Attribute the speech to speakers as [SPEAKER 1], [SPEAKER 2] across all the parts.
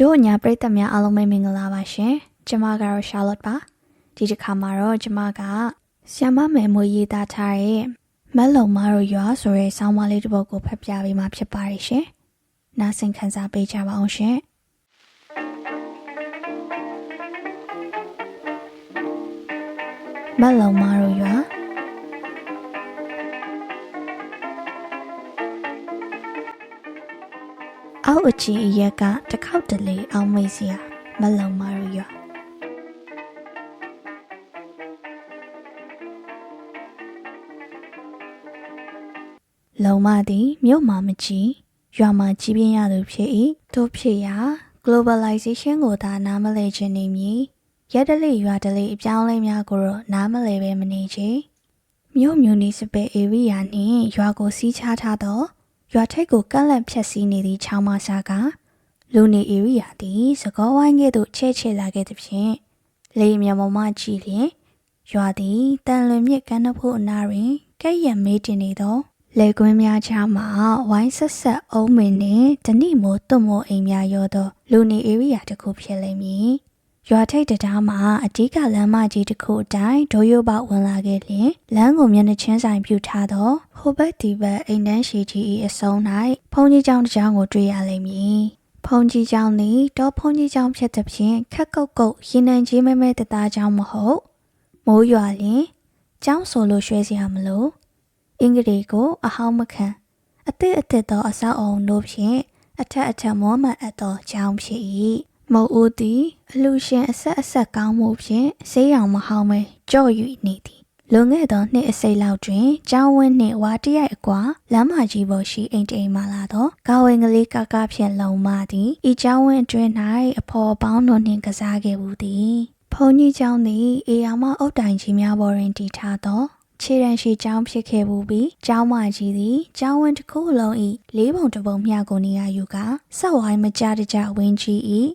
[SPEAKER 1] တို့ညာပရိသတ်များအားလုံးပဲမင်္ဂလာပါရှင်ကျမကတော့ Charlotte ပါဒီတစ်ခါမှာတော့ကျမကဆီယမမယ်မွေရေးသားထားတဲ့မက်လုံမတို့ရွာဆိုတဲ့ဆောင်းပါးလေးတစ်ပုဒ်ကိုဖတ်ပြပေးမှာဖြစ်ပါတယ်ရှင်နားဆင်ခံစားပေးကြပါအောင်ရှင်မက်လုံမတို့ရွာ အောက်အကြီးအရက်ကတစ်ခေါက်တလေအောင်မေးစရာမလုံမတို့ရွာလုံမသည်မြို့မှာမကြီးရွာမှာကြီးပြင်းရသူဖြစ်၏တို့ဖြစ်ရာ globalization ကိုသာနားမလဲခြင်းနေမည်ရက်တလေရွာတလေအပြောင်းလဲများကိုတော့နားမလဲပဲမနေချေမြို့မြူနီစပယ်ဧရိယာနှင့်ရွာကိုစီးခြားထားသော ရွာထိပ်ကိုကန့်လန့်ဖြတ်စည်းနေသည့်ချောင်းမဆာကလူနေဧရိယာသည်သကောဝိုင်းကဲ့သို့ချဲ့ချဲ့လာခဲ့သဖြင့်လေမြေမောင်မကြည့်လျင်ရွာသည်တန်လွင်မြစ်ကမ်းနဖူးအနားတွင်ကဲ့ရံမေးတင်နေသောလေကွင်းများချားမှဝိုင်းဆက်ဆက်အုံးမင်နှင့်တဏိမိုးတွတ်မိုးအိမ်များရောသောလူနေဧရိယာတစ်ခုဖြစ်လိမ့်မည် ရွာထိပ်တံတားမှာအဓိကလမ်းမကြီးတစ်ခုအတိုင်းဒိုးရိုးပေါဝင်လာခဲ့လျင်လမ်းကိုမျက်နှာချင်းဆိုင်ပြုထားသောဟိုဘက်ဒီဘက်အိမ်တန်းရှိကြီး၏အစုံ၌ဖုန်ကြီးကျောင်းတစ်ကျောင်းကိုတွေ့ရလိမ့်မည်ဖုန်ကြီးကျောင်းသည်တောဖုန်ကြီးကျောင်းဖြစ်သည်ဖြင့်ခက်ကုတ်ကုတ်ရင်နံကြီးမဲမဲတသားကျောင်းမဟုတ်မိုးရွာလျင်ကျောင်းဆိုလို့ရွှဲစရာမလိုအင်္ဂလိပ်ကိုအဟောင်းမခံအသစ်အသစ်သောအဆောက်အုံတို့ဖြင့်အထက်အထက်မောမှန်အပ်သောကျောင်းဖြစ်၏ မုတ်ဦးသည်အလူရှင်အဆက်အဆက်ကောင်းမှုဖြင့်ဆေးရောင်မဟောင်းမဲကြော့၍နေသည်လွန်ခဲ့သောနှစ်အစိတ်လောက်တွင်ကျောင်းဝင်းနှင့်ဝါတရိုက်အကွာလမ်းမကြီးပေါ်ရှိအိမ်တိမ်မှလာသောကာဝင်ကလေးကကဖြင့်လုံမသည်ဤကျောင်းဝင်းအတွင်း၌အဖော်ပေါင်းတို့နှင့်ကစားခဲ့ဘူးသည်ဖုန်ကြီးကျောင်းသည်အေယာမအုတ်တိုင်ကြီးများပေါ်တွင်တည်ထားသောခြေရန်ရှိကျောင်းဖြစ်ခဲ့မှုပြီးကျောင်းမကြီးသည်ကျောင်းဝင်းတစ်ခုလုံး၏လေးပုံတစ်ပုံမျှကိုနေရယူကဆက်ဝိုင်းမကြတကြဝင်းကြီး၏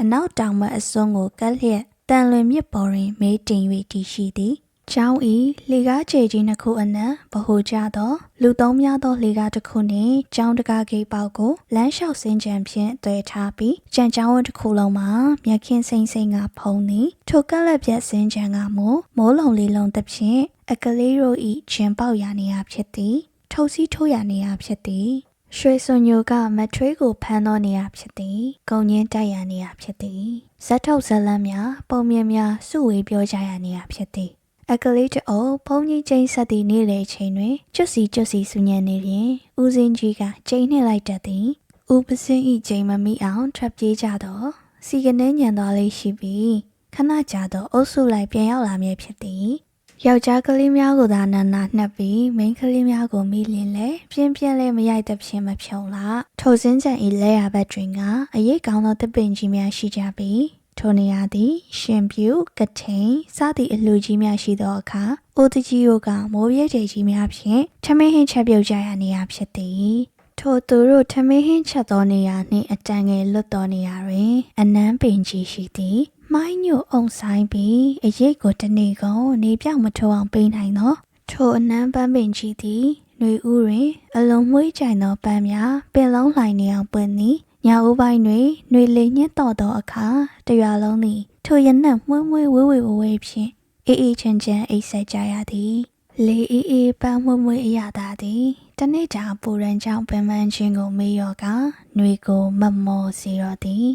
[SPEAKER 1] အနောက်တောင်ဘက်အစွန်းကိုကက်လျက်တန်လွင်မြစ်ပေါ်တွင်မေးတင်၍တည်ရှိသည်ကျောင်းဤလေကားခြေကြီးနှစ်ခုအနက်ဗဟိုကျသောလူသုံးများသောလေကားတစ်ခုနှင့်ကျောင်းတကားဂိတ်ပေါက်ကိုလမ်းလျှောက်စင်ကြံဖြင့်တွဲထားပြီးကြံကျောင်းဝင်းတစ်ခုလုံးမှာမြက်ခင်းစိမ့်စိမ့်ကဖုံးသည်ထိုကက်လက်ပြက်စင်ကြံကမူမိုးလုံလေးလုံးတစ်ဖြင့်အကလေးတို့ဤဂျင်ပေါက်ရနေရဖြစ်သည်ထုတ်စီးထိုးရနေရဖြစ်သည် ရွှေစွန်ညိုကမထွေးကိုဖမ်းသောနေရာဖြစ်သည်။ဂုံညင်းတိုက်ရနေရာဖြစ်သည်။ဇက်ထုတ်ဇက်လန်းများပုံမြင်များစုဝေးပြောကြရနေရာဖြစ်သည်။အကလေးတအုပ်ဘုံကြီးချင်းဆက်သည့်နေ့လေချိန်တွင်ကျွတ်စီကျွတ်စီဆူညံနေလျင်ဦးစင်းကြီးကချိန်နှိမ့်လိုက်တတ်သည်။ဦးပစင်းဤချိန်မမိအောင်ထွက်ပြေးကြတော့စီကနေညံသွားလေးရှိပြီးခဏကြာတော့အုပ်စုလိုက်ပြန်ရောက်လာမည်ဖြစ်သည်။ ယောက်ျားကလေးများကိုသာနာနာနှက်ပြီးမိန်းကလေးများကိုမိလင်းလဲပြင်းပြင်းလဲမရိုက်သဖြင့်မဖြုံလာထိုစင်းချံဤလဲရဘက်တွင်ကအရေးကောင်းသောတပင်ကြီးများရှိကြပြီးထိုနေရာသည် ရှင်ပြူကထိန်စသည့်အလှကြီးများရှိသောအခါအိုတကြီးတို့ကမိုးပြဲကျကြီးများဖြင့်ထမင်းဟင်းချက်ပြုတ်ကြရနေရာဖြစ်သည်ထိုသူတို့ထမင်းဟင်းချက်သောနေရာနှင့်အတန်ငယ်လွတ်သောနေရာတွင် အနမ်းပင်ကြီးရှိသည် မိုင်းညို့အောင်ဆိုင်ပြီးအရေးကိုတနေ့ကုန်နေပြောင်မထိုးအောင်ပေးနိုင်သောထိုအနမ်းပန်းပင်ကြီးသည်နှွေဦးတွင် အလုံးမွှေးကြိုင်သောပန်းများပင်လုံးလှိုင်နေအောင်ပွင့်သည်ညအိုးပိုင်းတွင်နှွေလေညှက်တော်သောအခါတရွာလုံးသည်ထိုရနံ့မှွှဲမှွှဲဝဲဝဲဝဲဖြင့်အေးအေးချမ်းချမ်းအိပ်ဆက်ကြရသည်လေအေးအေးပန်းမွှဲမွှဲအရသာသည်တနေ့ကြာပူရန်ကြောင့်ပင်ပန်းခြင်းကိုမေ့ရောကနှွေကိုမမောစေတော့သည်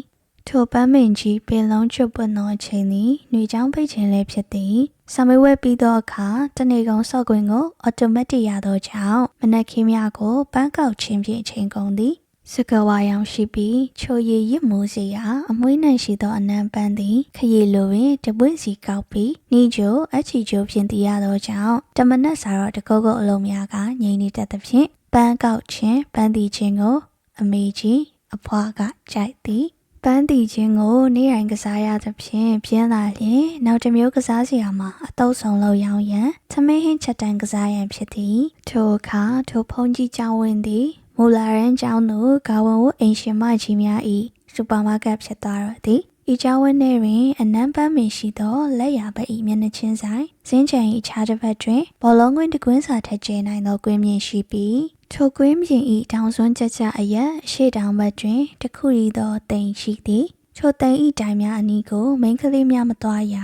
[SPEAKER 1] ထိုပန်းမင်ကြီးပင်လုံးချွတ်ပွင့်သောအချိန်သည်ຫນွေချောင်းပိတ်ခြင်းလည်းဖြစ်သည်ဆံမွေးပြီးသောအခါတနေကုန်စော့ကွင်းကိုအော်တိုမက်တစ်ရသောကြောင့်မနက်ခင်းများကိုပန်းကောက်ခြင်းဖြင့်အချိန်ကုန်သည်စကဝါရောင်ရှိပြီးချိုရည်ရစ်မိုးစီရာအမွှေးနှံရှိသောအနံပန်းသည်ခရီလိုပင်တပွင့်စီကောက်ပြီးနှီးကြိုအချီကြိုဖြင့်တည်ရသောကြောင့်တမနက်စာတော့တကုတ်ကုတ်အလုံးများကငြိမ်နေတတ်သဖြင့်ပန်းကောက်ခြင်းပန်းတီခြင်းကိုအမေကြီးအဖွားကကြိုက်သည် ပန်းတီချင်းကိုနေ့တိုင်းကစားရသဖြင့်ပြင်းလာလျင်နောက်တစ်မျိုးကစားစရာမှာအတုပ်ဆောင်လောက်ရောင်းရန်သမင်းဟင်းချက်တန်ကစားရန်ဖြစ်သည်ထိုအခါထိုဖုန်ကြီးကျောင်းဝင်သည်မူလာရန်ကျောင်းသို့ဂါဝန်ဝအိမ်ရှင်မကြီးများ၏စူပါမားကတ်ဖြစ်သွားတော့သည်ဤကျောင်းဝင်းထဲတွင်အနံပန်းပင်ရှိသောလက်ရာဘက်၏မျက်နှာချင်းဆိုင်စင်းချံ၏ခြားတစ်ဖက်တွင်ဘောလုံးကွင်းတစ်ကွင်းစာထက်ကျဲနိုင်သောကွင်းမြင့်ရှိပြီး ထိုကွင်းပြင်ဤတောင်စွန်းကြကြအရက်ရှေ့တောင်ဘက်တွင်တခုရီသောတိမ်ရှိသည်ချိုသိန်ဤတိုင်များအနီးကိုမိန်းကလေးများမသွားရ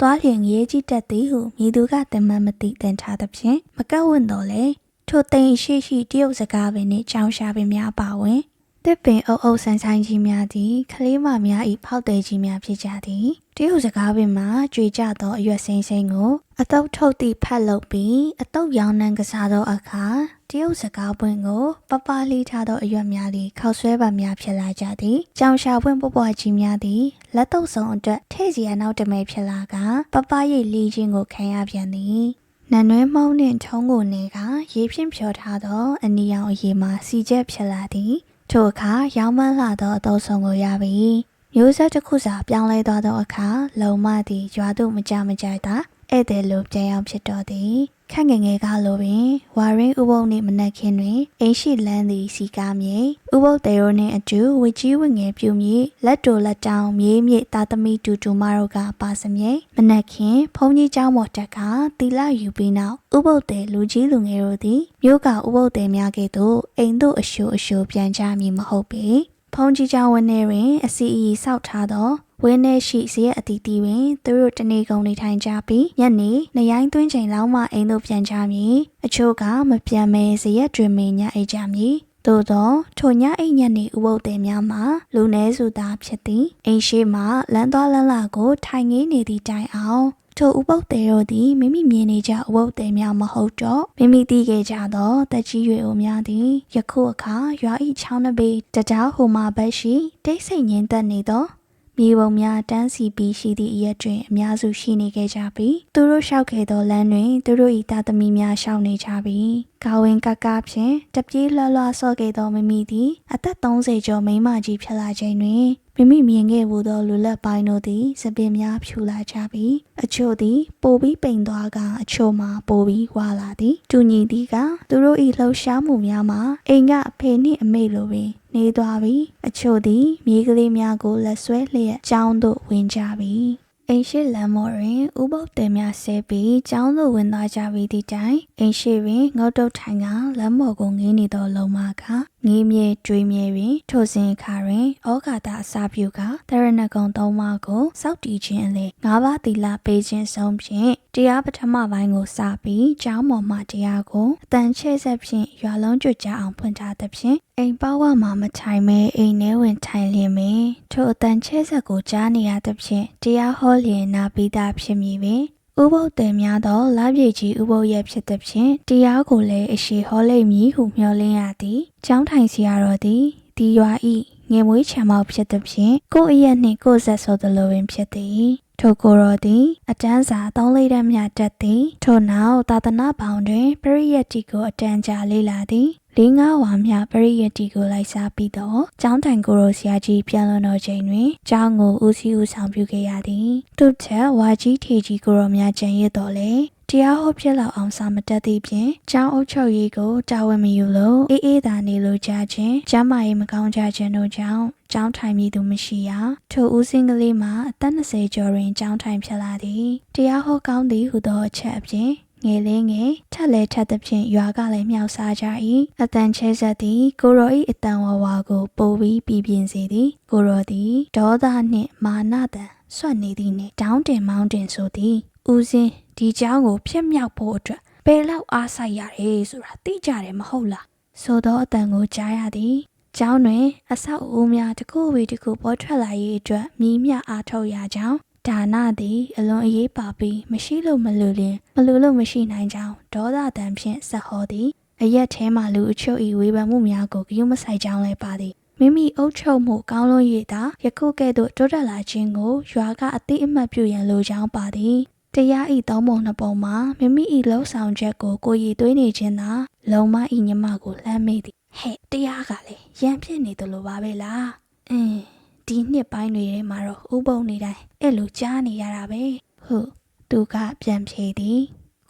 [SPEAKER 1] သွားလျင်ငရေကြီးတတ်သည်ဟုမိသူကတင်မှန်မသိတင်ထားသဖြင့်မကတ်ဝင့်တော်လေထိုသိန်ရှိရှိတရုတ်စကားပင်နှင့်ကြောင်းရှာပင်များပါဝင် တစ်ပင်အုပ်အုပ်ဆန်းဆန်းကြီးများသည်ကလေးမများဤဖောက်တယ်ကြီးများဖြစ်ကြသည်တရုတ်စကားပင်မှာကြွေကြသောအရွက်စိမ့်စိမ့်ကိုအတုပ်ထုတ်သည့်ဖက်လုပ်ပြီးအတုပ်ရောင်းနှံကစားသောအခါတရုတ်စကားပွင့်ကိုပပလီထားသောအရွက်များသည်ခောက်ဆွဲပါများဖြစ်လာကြသည်ကြောင်ရှာပွင့်ပွပွားကြီးများသည်လက်တုပ်ဆောင်အတွက်ထဲ့စီအနောက်တမဲဖြစ်လာကပပရိတ်လီခြင်းကိုခံရပြန်သည်နန်နွဲမောင်းနှင့်ထုံးကိုနေကရေဖြင့်ဖြောထားသောအနီရောင်အရေမှာစီချက်ဖြစ်လာသည် ထိုအခါရောင်းမန်းလာသောအတော်ဆောင်ကိုရပြီမျိုးဆက်တစ်ခုစာပြောင်းလဲသွားသောအခါလုံမသည်ရွာသို့မကြမကြိုက်သာဧည့်သည်လိုပြန်ရောက်ဖြစ်တော်သည် ခန့်ငယ်ငယ်ကလိုပင်ဝါရင်းဥပုံနှင့်မနက်ခင်းတွင်အိမ်ရှိလန်းသည်စီကားမြေဥပုပ်တေရိုနှင့်အတူဝကြီးဝငယ်ပြူမြေလက်တိုလက်တောင်မြေးမြေတာသမီတူတူမတို့ကပါစမြေမနက်ခင်းဖုန်ကြီးเจ้าမော်တက်ကတီလာယူပြီးနောက်ဥပုပ်တေလူကြီးလူငယ်တို့သည်မြို့ကဥပုပ်တေများကဲ့သို့အိမ်သို့အရှိုးအရှိုးပြန်ကြမည်မဟုတ်ပေ ဖုန်ကြီးကြောင်ဝင်းထဲတွင် အစီအီဆောက်ထားသောဝင်းထဲရှိဇရက်အတီးတီးတွင်သူတို့တနေကုန်နေထိုင်ကြပြီးညနေနှရိုင်းသွင်းချိန်လောက်မှအိမ်သို့ပြန်ကြမည်အချို့ကမပြန်မဲဇရက်တွင်မညအိပ်ကြမည်သို့သောထိုညအိမ်ညနေဥပုပ်တယ်များမှာလူနည်းစုသားဖြစ်သည်အိမ်ရှိမှလမ်းသွားလမ်းလာကိုထိုင်ငင်းနေသည့်တိုင်အောင် ထိုဥပုပ်သည်တို့သည်မိမိမြင်နေကြဥပုပ်သည်များမဟုတ်တော့မိမိသိခဲ့ကြသောတက်ကြီးရွယ်အိုများသည်ယခုအခါရွာဤချောင်းနှပေတကြားဟိုမှာဘက်ရှိတိတ်ဆိတ်ငင်းသက်နေသောမြေပုံများတန်းစီပြီးရှိသည့်အရက်တွင်အများစုရှိနေခဲ့ကြပြီးသူတို့လျှောက်ခဲ့သောလမ်းတွင်သူတို့၏တာသမီများရှောင်နေကြပြီးကာဝင်ကကဖြင့်တပြေးလွှတ်လွှတ်ဆော့ခဲ့သောမိမိသည်အသက်30ကျော်မိန်းမကြီးဖြစ်လာချိန်တွင် မိမိမြင်ခဲ့မှုသောလူလက်ပိုင်းတို့သည်စပင်များဖြူလာကြပြီးအချို့သည်ပိုပြီးပိန်သွားကအချို့မှာပိုပြီးဝါလာသည်တူညီသည်ကသူတို့၏လှုပ်ရှားမှုများမှာအိမ်ကအဖေနှင့်အမေလိုပင်နေသွားပြီးအချို့သည်မြေကလေးများကိုလက်ဆွဲလျက်ကျောင်းသို့ဝင်ကြပြီးအိမ်ရှိလမ်းမော်တွင်ဥပုပ်တယ်များဆဲပြီးကျောင်းသို့ဝင်သွားကြပြီးသည့်တိုင်အိမ်ရှိတွင်ငုတ်တုတ်ထိုင်ကလမ်းမော်ကိုငင်းနေသောလုံမကငေးမြေကျွေးမြေတွင်ထိုစဉ်အခါတွင်ဩဃာတအစာပြုကတရဏဂုံသုံးပါးကိုစောက်တီးခြင်းအလေငါးပါးသီလပေးခြင်းဆုံးဖြင့်တရားပထမပိုင်းကိုစပြီးကျောင်းမော်မှတရားကိုအတန်ချဲ့ဆက်ဖြင့်ရွာလုံးကျွတ်ကြအောင်ဖွင့်ထားသဖြင့်အိမ်ပေါဝမှာမထိုင်မဲအိမ်ထဲဝင်ထိုင်လျင်ပင်ထိုအတန်ချဲ့ဆက်ကိုကြားနေရသဖြင့်တရားဟောလျင်နာပြီးသားဖြစ်မည်ပင် ဥပုပ်တယ်များသောလပြည့်ကြီးဥပုပ်ရဲ့ဖြစ်သည်ဖြင့်တရားကိုလည်းအရှိဟောလိမ့်မည်ဟုမျှော်လင့်ရသည်။ကျောင်းထိုင်စီရတော်သည်ဒီရွာဤငယ်မွေးချံမောက်ဖြစ်သည်ဖြင့်ကိုယ့်အရက်နှင့်ကိုယ်ဆက်ဆိုသလိုပင်ဖြစ်သည်။ထိုကိုယ်တော်သည်အတန်းစာသုံးလေးတန်းမြတ်တက်သည်ထို့နောက်သာသနာပေါင်းတွင်ပရိယတ်တီကိုအတန်းကြာလေ့လာသည် လေးငါးဝါမြပရိယတ်တီကိုလိုက်စားပြီးတော့ကျောင်းတိုင်ကိုရိုဆရာကြီးပြန်လွန်တော်ချိန်တွင်ကျောင်းကိုဦးစီးဦးဆောင်ပြုခဲ့ရသည်သူ့ထက်ဝါကြီးထေကြီးကိုရိုများကြံရစ်တော်လေတရားဟောဖြစ်လောက်အောင်စာမတက်သည့်ဖြင့်ကျောင်းအုပ်ချုပ်ရေးကိုတာဝန်မယူလို့အေးအေးသာနေလို့ကြခြင်းကျမ်းမာရေးမကောင်းကြခြင်းတို့ကြောင့်ကျောင်းထိုင်မည်သူမရှိရထိုဦးစင်းကလေးမှာအသက်20ကျော်တွင်ကျောင်းထိုင်ဖြစ်လာသည်တရားဟောကောင်းသည်ဟုသောအချက်အပြင် ငယ်လေးငယ်ထက်လဲထက်သဖြင့်ရွာကလည်းမြောက်စားကြ၏အတန်ချဲဆက်သည်ကိုရောဤအတန်ဝဝကိုပိုပြီးပြည်ပြင်းစေသည်ကိုရောသည်ဒေါသနှင့်မာနတန်ဆွတ်နေသည်နှင့်တောင်းတင်မောင်းတင်ဆိုသည်ဦးစင်းဒီเจ้าကိုဖျက်မြောက်ဖို့အတွက်ဘယ်လောက်အားစိုက်ရတယ်ဆိုတာသိကြတယ်မဟုတ်လားဆိုတော့အတန်ကိုကြားရသည်ကျောင်းတွင်အဆောက်အဦများတစ်ခုဝေတစ်ခုပေါ်ထွက်လာရေးအတွက်မြည်မြအားထုတ်ရကြောင်း ဒါနသည်အလွန်အရေးပါပြီးမရှိလို့မလူလင်မလူလို့မရှိနိုင်ကြောင်းဒေါသတန်ဖြင့်ဆက်ဟောသည်အရက်ထဲမှလူအချို့၏ဝေဖန်မှုများကိုဂရုမစိုက်ကြောင်းလည်းပါသည်မိမိအုပ်ချုပ်မှုကောင်းလွန်၍သာယခုကဲ့သို့တိုးတက်လာခြင်းကိုရွာကအတိအမှတ်ပြုရန်လိုကြောင်းပါသည်တရားဤသုံးပုံနှစ်ပုံမှာမိမိဤလှုပ်ဆောင်ချက်ကိုကိုရည်သွေးနေခြင်းသာလုံမဤညမကိုလှမ်းမိသည်ဟဲ့တရားကလည်းရံဖြစ်နေသလိုပါပဲလားအင်း ဒီနှစ်ပိုင်းတွေထဲမှာတော့ဥပုံနေတိုင်းအဲ့လိုကြားနေရတာပဲဟုတ်သူကပြန်ဖြေသည်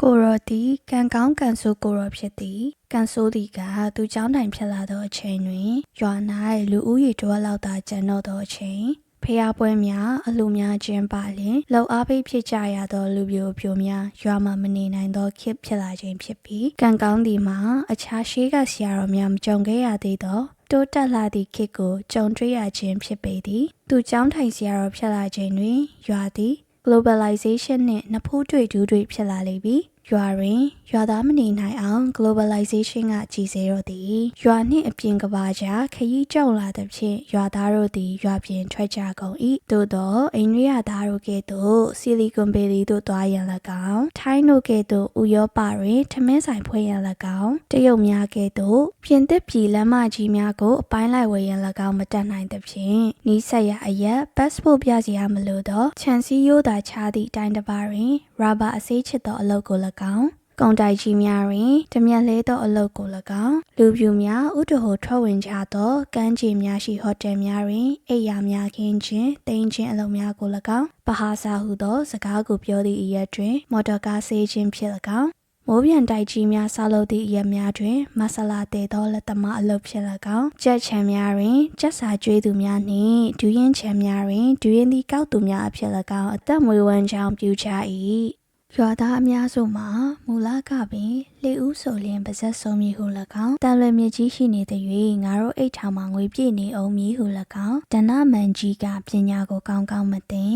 [SPEAKER 1] ကိုရောသည်ကံကောင်းကံဆိုးကိုရောဖြစ်သည်ကံဆိုးသည်ကသူเจ้าတိုင်ဖြစ်လာသောအချိန်တွင်ရွာ၌လူဦးရေတစ်ဝက်လောက်သာကျန်တော့သောအချိန်ဖျားပွဲများအလူများခြင်းပါလျင်လောက်အားပိတ်ဖြစ်ကြရသောလူပြိုပြိုများရွာမှာမနေနိုင်သောခေတ်ဖြစ်လာခြင်းဖြစ်ပြီးကံကောင်းသည်မှာအခြားရှိကဆရာတော်များမကြုံခဲ့ရသေးသော တိုးတက်လာသည့်ခေတ်ကိုကြုံတွေ့ရခြင်းဖြစ်ပေသည်သူကျောင်းထိုင်ဆရာတော်ဖြစ်လာခြင်းတွင်ရွာသည် globalization နှင့်နှစ်ဖူးတွေ့ဒူးတွေ့ဖြစ်လာလေပြီ ရွာတွင်ရွာသားမနေနိုင်အောင် globalization ကကြီးစေတော့သည်ရွာနှင့်အပြင်ကဘာကြားခရီးကြောက်လာသဖြင့်ရွာသားတို့သည်ရွာပြင်ထွက်ကြကုန်၏သို့သောအိန္ဒိယသားတို့ကဲ့သို့ဆီလီကွန်ဗေလီသို့သွားရန်၎င်းထိုင်းတို့ကဲ့သို့ဥရောပတွင်ထမင်းဆိုင်ဖွင့်ရန်၎င်းတရုတ်များကဲ့သို့ပြင်သစ်ပြည်လမ်းမကြီးများကိုအပိုင်းလိုက်ဝယ်ရန်၎င်းမတက်နိုင်သဖြင့်နီးစပ်ရအရက် passport ပြစီရမလို့သောခြံစည်းရိုးသာချသည့်အတိုင်းတစ်ပါးတွင်ရာဘာအစေးချစ်သောအလုပ်ကို၎င်းကုန်တိုက်ကြီးများတွင်တမျက်လဲသောအလုပ်ကို၎င်းလူပြူများဥတဟိုထွက်ဝင်ကြသောကမ်းခြေများရှိဟိုတယ်များတွင်အိပ်ယာများခင်းခြင်းတိန်ခြင်းအလုပ်များကို၎င်းပဟာစာဟုသောစကားကိုပြောသည့်အရက်တွင် မော်တော်ကားဆေးခြင်းဖြစ်၎င်းမိုးပြန်တိုက်ကြီးများဆောက်လုပ်သည့်အရက်များတွင်မဆလာတည်သောလက်သမားအလုပ်ဖြစ်၎င်းကြက်ချံများတွင်ကြက်စာကျွေးသူများနှင့်ဒူးရင်ချံများတွင်ဒူးရင်သည့်ကောက်သူများအဖြစ်၎င်းအသက်မွေးဝမ်းကြောင်းပြုကြ၏ ရွာသားအများစုမှာမူလကပင်လေဦးဆိုလျင်ပါဇက်ဆုံးမည်ဟု၎င်းတန်လွယ်မြကြီးရှိနေသည်၍ငါတို့အိတ်ထောင်မှာငွေပြည့်နေအောင်မည်ဟု၎င်းဒဏမန်ကြီးကပညာကိုကောင်းကောင်းမသိ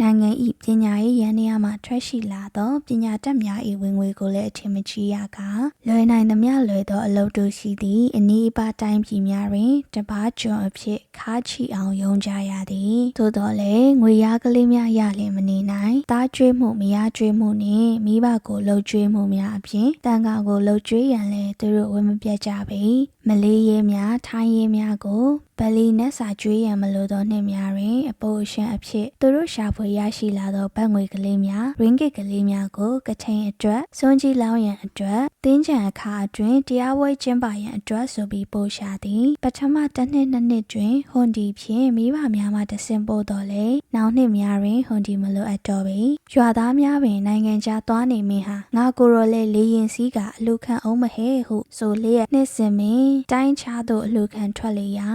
[SPEAKER 1] နိုင်ငံဤပညာရေးရန်နေရာမှာထွက်ရှိလာသောပညာတတ်များ၏ဝင်ငွေကိုလည်းအထင်မကြီးရကလွယ်နိုင်သမျှလွယ်သောအလုပ်တို့ရှိသည့်အနည်းပါတိုင်းပြည်များတွင်တပားကျွန်အဖြစ်ခါချီအောင်ယုံကြရသည်သို့တော်လည်းငွေရကလေးများရလျင်မနေနိုင်တားကျွေးမှုမရကျွေးမှုနှင့်မိဘကိုလှုပ်ကျွေးမှုများအပြင်တန်ခါကိုလှုပ်ကျွေးရန်လည်းသူတို့ဝယ်မပြတ်ကြပေမလေးရေးများထိုင်းရေးများကိုဗလီနဲ့စာကျွေးရန်မလိုသောနှစ်များတွင်အပိုအရှံအဖြစ်သူတို့ရှာဖွေရရှိလာသောဗတ်ငွေကလေးများရင်းဂစ်ကလေးများကိုကထိန်အတွက်စွန့်ကြီးလောင်းရန်အတွက်တင်းချံအခါအတွင်းတရားဝဲကျင်းပရန်အတွက်ဆိုပြီးပို့ရှာသည်ပထမတစ်နှစ်နှစ်နှစ်တွင်ဟွန်ဒီဖြင့်မိဘများမှတဆင့်ပို့တော်လေနောက်နှစ်များတွင်ဟွန်ဒီမလိုအပ်တော့ပေရွာသားများပင်နိုင်ငံခြားသွားနေမင်းဟာငါကိုရောလေလေရင်စည်းကအလူခံအောင်မဟဲဟုဆိုလျက်နှစ်စင်မင်းတိုင်းချသို့အလူခံထွက်လေရာ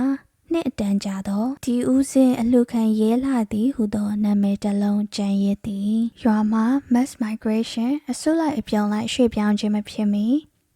[SPEAKER 1] နှစ်အတန်ကြာသောဒီဦးစင်အလှခံရဲလာသည်ဟုသောနာမည်တစ်လုံးကျန်ရည်သည်ရွာမှာ mass migration အစုလိုက်အပြောင်းလိုက်ရွှေ့ပြောင်းခြင်းမဖြစ်မီ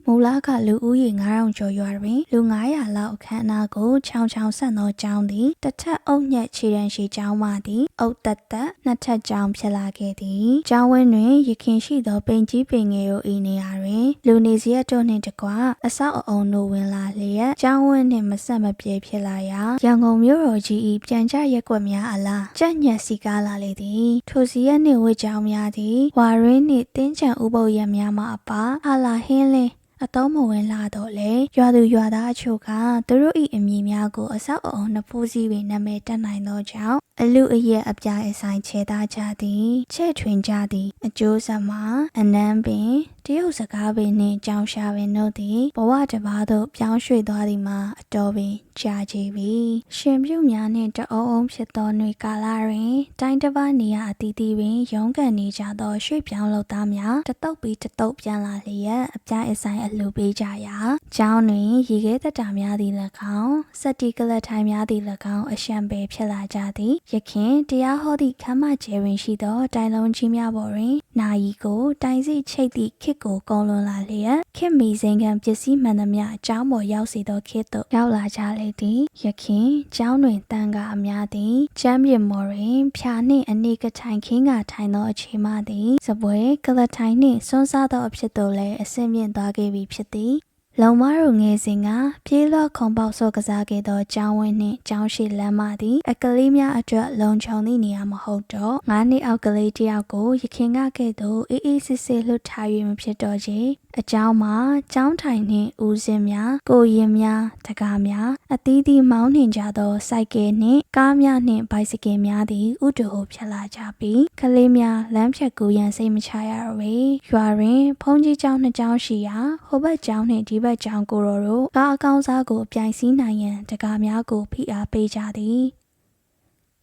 [SPEAKER 1] မူလကလူဦးရေ9000ကျော်ရွာတွင်လူ900လောက်အခမ်းအနားကိုချောင်းချောင်းဆက်သောကျောင်းသည်တစ်ထပ်အုပ်ညက်ခြေရန်ရှိကျောင်းမှသည်အုပ်တက်တက်နှစ်ထပ်ကျောင်းဖြစ်လာခဲ့သည်ကျောင်းဝင်းတွင်ရခင်ရှိသောပိန်ကြီးပင်ငယ်တို့၏နေရာတွင်လူနေစရက်တို့နှင့်တကွအဆောက်အအုံတို့ဝင်လာလျက်ကျောင်းဝင်းနှင့်မဆက်မပြေဖြစ်လာရာရန်ကုန်မြို့တော်ကြီး၏ပြန်ကြရက်ကွက်များအလားကြက်ညက်စီကားလာလေသည်ထိုစီရက်နှင့်ဝစ်ကျောင်းများသည်ဝါရင်းနှင့်တင်းချံဥပုပ်ရက်များမှအပါဟာလာဟင်းလင်းအတုံးမဝင်လာတော့လေရွာသူရွာသားအချို့ကသူတို့၏အမည်များကိုအဆောက်အအုံနှစ်ဖိုးစီးပင်နာမည်တက်နိုင်သောကြောင့် အလူအရက်အပြားအဆိုင်ခြေသားကြသည်ချဲ့ထွင်ကြသည် အကျိုးဆက်မှာအနမ်းပင်တရုတ်စကားပင်နှင့်ကြောင်ရှာပင်တို့သည်ဘဝတစ်ပါးသို့ပြောင်းရွှေ့သွားသည်မှာအတော်ပင်ကြာကြပြီရှင်ပြုတ်များနှင့်တအုံအုံဖြစ်သောຫນွေကာလတွင် တိုင်းတစ်ပါးနေရာအသီးသီးပင်ရုန်းကန်နေကြသောရွှေ့ပြောင်းလုပ်သားများတတုပ်ပြီးတတုပ်ပြန်လာလျက်အပြားအဆိုင်အလှူပေးကြရာကျောင်းတွင်ရေခဲသက်တာများသည်၎င်းစက်တီကလတ်ထိုင်များသည်၎င်းအရှံပေဖြစ်လာကြသည်ယခင်တရားဟောသည့်ခမ်းမကျယ်တွင်ရှိသောတိုင်လုံးကြီးများပေါ်တွင်နာယီကိုတိုင်စီချိတ်သည့်ခစ်ကိုကုံလွန်လာလျက်ခစ်မီစိန်ခံပစ္စည်းမှန်သမျှအကြောင်းပေါ်ရောက်စေသောခစ်သို့ရောက်လာကြလေသည်ယခင်ကျောင်းတွင်တန်ကအများသည်ချမ်းမြေမော်တွင်ဖြာနှင့်အနိကထိုင်ခင်းကထိုင်သောအချိန်မှသည်စပွဲကလထိုင်နှင့်စွန်းစားသောအဖြစ်သို့လည်းအဆင့်မြင့်သွားခဲ့ပြီဖြစ်သည် လုံမတို့ငယ်စဉ်ကပြေးလော့ခုံပေါက်ဆော့ကစားခဲ့သောကျောင်းဝင်းနှင့်ကျောင်းရှိလမ်းမသည်အကလေးများအတွက်လုံခြုံသည့်နေရာမဟုတ်တော့၅နှစ်အောက်ကလေးတယောက်ကိုရခင်ကကဲ့သို့အေးအေးဆေးဆေးလွတ်ထား၍မဖြစ်တော့ချေအကြောင်းမှာကျောင်းထိုင်နှင့်ဦးစင်းများကိုရင်များတကားများအသီးသီးမောင်းနှင်ကြသောစိုက်ကဲနှင့်ကားများနှင့်ဘိုက်စကင်များသည်ဥတူဟိုဖြစ်လာကြပြီးကလေးများလမ်းဖြတ်ကူရန်စိတ်မချရတော့ပေရွာတွင်ဖုန်ကြီးကျောင်းနှစ်ကျောင်းရှိရာဟိုဘက်ကျောင်းနှင့်ဒီဘက်ကျောင်းကိုရောတို့ကားအကောင်းစားကိုပြိုင်စည်းနိုင်ရန်တကားများကိုဖိအားပေးကြသည်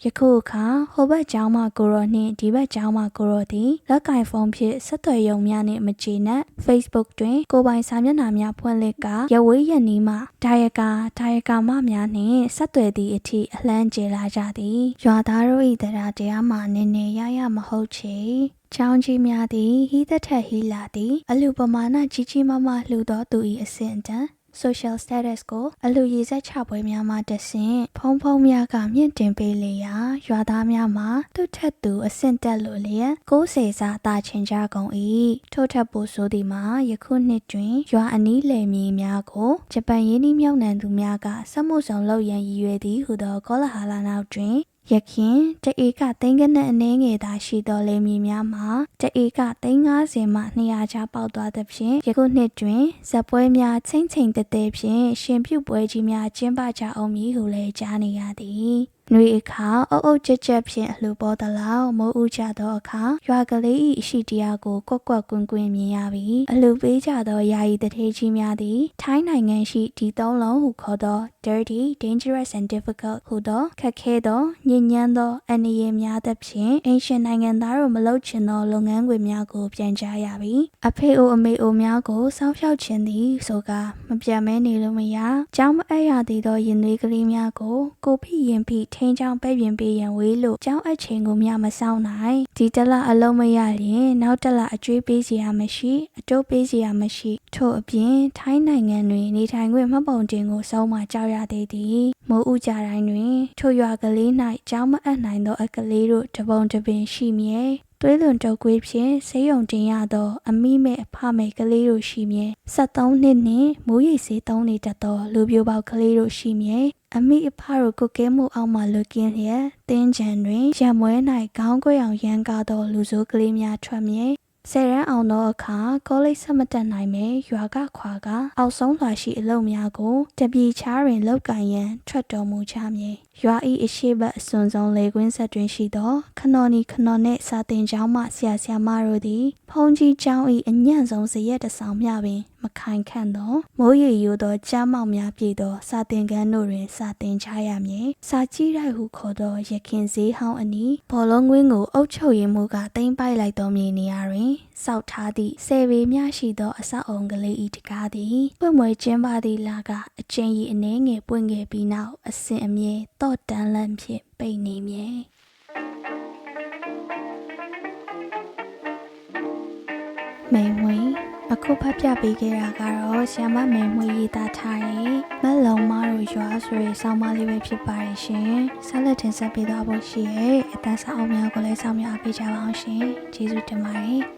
[SPEAKER 1] ယခုအခါဟိုဘက်ကျောင်းမှကိုရောနှင့်ဒီဘက်ကျောင်းမှကိုရောသည်လက်ကင်ဖုန်းဖြင့်ဆက်သွယ်ရုံများနှင့်မကျေနပ် Facebook တွင်ကိုပိုင်စာမျက်နှာများဖွင့်လှစ်ကာရဝေးရနီးမှဒါယကာဒါယကာမများနှင့်ဆက်သွယ်သည့်အထိအလှမ်းကျေလာကြသည်ရွာသားတို့၏တရားတရားမှနည်းနည်းရရမဟုတ်ချေချောင်းကြီးများသည်ဟီးသက်ထက်ဟီးလာသည်အလူပမာဏကြီးကြီးမားမားလှူသောသူ၏အစဉ်တန်း social status ကိုအလူရည်ဆက်ချပွဲများမှတဆင့်ဖုံဖုံများကမြင့်တင်ပေးလေရာရွာသားများမှာသူ့ထက်သူအဆင့်တက်လို့လျက်ကိုးစေစာတာချင်ကြကုန်၏ထို့ထက်ပိုဆိုသည်မှာယခုနှစ်တွင်ရွာအနီးလယ်မြေများကိုဂျပန်ရင်းနှီးမြှုပ်နှံသူများကစက်မှုဆောင်လုပ်ရန်ရည်ရွယ်သည်ဟုသောကောလာဟလနောက်တွင် ရခင်တဧကသိန်းကနက်အနည်းငယ်သာရှိသောလေမြေများမှာတဧကသိန်း90မှ200ချပေါက်သွားသဖြင့်ယခုနှစ်တွင်ဇက်ပွဲများချင်းချင်းတဲတဲဖြင့်ရှင်ပြုပွဲကြီးများကျင်းပကြအောင်မည်ဟုလည်းကြားနေရသည်။ နှွေအခါအုပ်အုပ်ကြက်ကြက်ဖြင့်အလှပေါ်သလောက်မိုးဥကြသောအခါရွာကလေး၏အရှိတရားကိုကွက်ကွက်ကွင်းကွင်းမြင်ရပြီးအလှပေးကြသောယာယီတထေးကြီးများသည်ထိုင်းနိုင်ငံရှိဒီသုံးလုံးဟုခေါ်သော dirty dangerous and difficult ဟုသောခက်ခဲသောညဉ့်ညမ်းသောအန္တရာယ်များသဖြင့်အင်ရှင်နိုင်ငံသားတို့မလုပ်ချင်သောလုပ်ငန်းခွင်များကိုပြန်ကြားရပြီးအဖေအိုအမေအိုများကိုစောင့်ရှောက်ခြင်းသည်ဆိုကာမပြတ်မဲနေလို့မရကြောင်းမအပ်ရသေးသောရင်သွေးကလေးများကိုကိုဖိရင်ဖိထင်းချောင်းပဲ့ပြင်ပေးရန်ဝေးလို့ကြောင်းအပ်ခြင်းကိုမျှမဆောင်နိုင်ဒီတလအလုံးမရရင်နောက်တလအကျွေးပေးစီရမရှိအတိုးပေးစီရမရှိထို့အပြင်ထိုင်းနိုင်ငံတွင်နေထိုင်ခွင့်မှတ်ပုံတင်ကိုစောင်းမှကြောက်ရသေးသည်မိုးဥကြတိုင်းတွင်ထိုရွာကလေး၌ကြောင်းမအပ်နိုင်သောအကလေးတို့တပုံတပင်ရှိမြဲသွေးလွန်တုပ်ကွေးဖြင့်ဆေးရုံတင်ရသော အမိမဲ့အဖမဲ့ကလေးတို့ရှိမြဲ73နှစ်နှင့်မိုးရိပ်ဆေးသုံးနေတတ်သောလူပြိုပေါက်ကလေးတို့ရှိမြဲ အမိအဖတို့ကုတ်ကဲမှုအောက်မှလွတ်ကင်းလျက်တင်းချံတွင်ရံမွဲ၌ခေါင်းကွယ်အောင်ရန်ကားသောလူဆိုးကလေးများထွက်မြဲဆယ်ရန်အောင်သောအခါကောလိပ်ဆက်မတက်နိုင်ပဲရွာကခွာကအောက်ဆုံးလွာရှိအလုပ်များကိုတပြေချားတွင်လောက်ကင်ရန်ထွက်တော်မူချမည်ရွာဤအရှိဘအစွန်ဆုံးလေကွင်းဆက်တွင်ရှိသောခနော်နီခနော်နှင့်စာတင်ကျောင်းမှဆရာဆရာမတို့သည်ဖုန်ကြီးကျောင်းဤအညံ့ဆုံးဇရက်တစ်ဆောင်မျှပင်မခိုင်ခန့်သောမိုးရေရိုးသောကြားမောက်များပြည့်သောစာတင်ကန်းတို့တွင်စာတင်ချရမည်စာကြည့်ရိုက်ဟုခေါ်သောရခင်ဈေးဟောင်းအနီးဘောလုံးကွင်းကိုအုပ်ချုပ်ရေးမှုကတင်ပိုက်လိုက်သောမြေနေရာတွင်စောက်ထားသည့်ဆယ်ပေများရှိသောအဆောက်အုံကလေးဤတကားသည်ပွင့်မွေကျင်းပသည့်လာကအချင်းကြီးအနှဲငယ်ပွင့်ခဲ့ပြီးနောက်အစင်အမြဲတော့တန်းလန့်ဖြင့်ပိတ်နေမည်မိန်မွေ အခုဖတ်ပြပေးခဲ့တာကတော့ဆီယမမိန်မွေရေးသားထားတဲ့မက်လုံမတို့ရွာဆိုရင်ဆောင်းပါးလေးပဲဖြစ်ပါတယ်ရှင်ဆက်လက်တင်ဆက်ပေးသွားဖို့ရှိရဲ့အတန်းစာအုပ်များကိုလည်းစောင့်မျှအားပေးကြပါအောင်ရှင်ကျေးဇူးတင်ပါတယ်